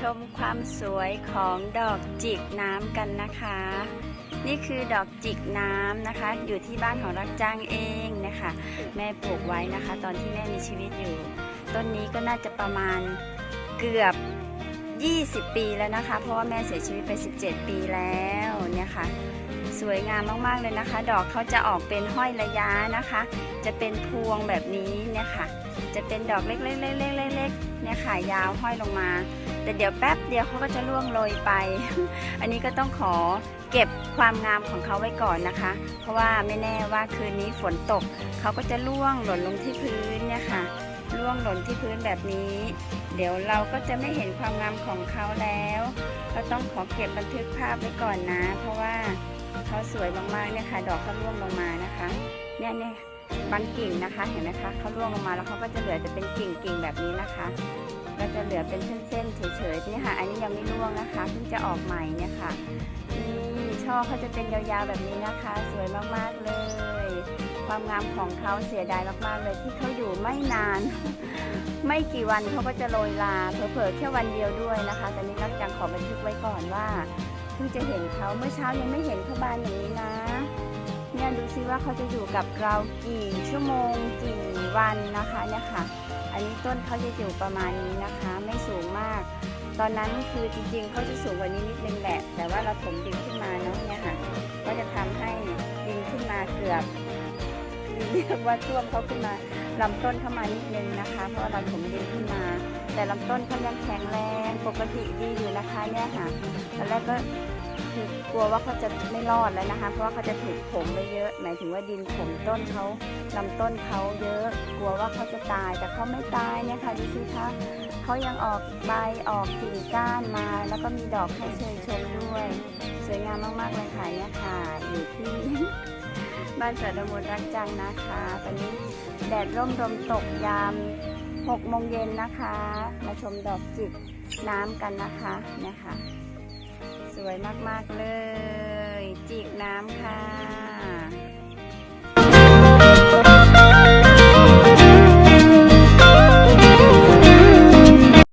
ชมความสวยของดอกจิกน้ำกันนะคะ นี่คือดอกจิกน้ำนะคะ อยู่ที่บ้านของรักจ้างเองนะคะ แม่ปลูกไว้นะคะ ตอนที่แม่มีชีวิตอยู่ ต้นนี้ก็น่าจะประมาณเกือบ 20 ปีแล้วนะคะ เพราะว่าแม่เสียชีวิตไป 17 ปีแล้วเนี่ยค่ะสวยงามมากๆเลยนะคะ ดอกเขาจะออกเป็นห้อยระยะนะคะ จะเป็นพวงแบบนี้เนี่ยค่ะจะเป็นดอกเล็กๆๆๆ ๆเนี่ยยาวห้อยลงมา แต่เดี๋ยวแป๊บเดียวเขาก็จะร่วงโรยไป อันนี้ก็ต้องขอเก็บความงามของเขาไว้ก่อนนะคะ เพราะว่าไม่แน่ว่าคืนนี้ฝนตกเขาก็จะร่วงหล่นลงที่พื้นเนี่ยค่ะร่วงหล่นที่พื้นแบบนี้ เดี๋ยวเราก็จะไม่เห็นความงามของเขาแล้ว ก็ต้องขอเก็บบันทึกภาพไว้ก่อนนะ เพราะว่าเขาสวยมากๆเนี่ยค่ะ ดอกเขาร่วงลงมานะคะเนี่ยเนี่ย บางกิ่งนะคะ เห็นไหมคะเขาร่วงลงมาแล้วเขาก็จะเหลือจะเป็นกิ่งกิ่งแบบนี้นะคะ ก็จะเหลือเป็นเส้นๆเฉยๆนี่ค่ะ อันนี้ยังไม่ร่วงนะคะเพิ่งจะออกใหม่เนี่ยค่ะนี่ช่อเขาจะเป็นยาวๆแบบนี้นะคะ สวยมากๆเลย ความงามของเขาเสียดายมากๆเลยที่เขาอยู่ไม่นาน ไม่กี่วันเขาก็จะโรยลาเผลอๆแค่วันเดียวด้วยนะคะแต่นี้รักจังขอบันทึกไว้ก่อนว่าเพิ่งจะเห็นเขาเมื่อเช้ายังไม่เห็นเขาบานอย่างนี้นะ เนี่ยดูซิว่าเขาจะอยู่กับเรากี่ชั่วโมงกี่วันนะคะเนี่ยค่ะ อันนี้ต้นเขาจะอยู่ประมาณนี้นะคะ ไม่สูงมาก ตอนนั้นคือจริงๆเขาจะสูงกว่านี้นิดนึงแหละแต่ว่าเราถมดินขึ้นมาเนาะเนี่ยค่ะ ก็จะทำให้ดินขึ้นมาเกือบเรียกว่าท่วมเขาขึ้นมาลำต้นเข้ามานิดนึงนะคะ เพราะว่าเราถมดินขึ้นมา แต่ลำต้นเขายังแข็งแรงปกติดีอยู่นะคะเนี่ยค่ะตอนแรกก็ คือกลัวว่าเขาจะไม่รอดแล้วนะคะ เพราะว่าเขาจะถูกผมไปเยอะ หมายถึงว่าดินผมต้นเขาลำต้นเขาเยอะ กลัวว่าเขาจะตาย แต่เขาไม่ตายเนี่ยค่ะดูสิคะเขายังออกใบออกกิ่งก้านมา แล้วก็มีดอกให้เชยชมด้วย สวยงามมากๆเลยค่ะเนี่ยค่ะอยู่ที่บ้านสระมุรักจังนะคะ ตอนนี้แดดร่มลมตกยาม6โมงเย็นนะคะ มาชมดอกจิกน้ำกันนะคะเนี่ยค่ะ วยมาก ๆ เลยจิกน้ำค่ะ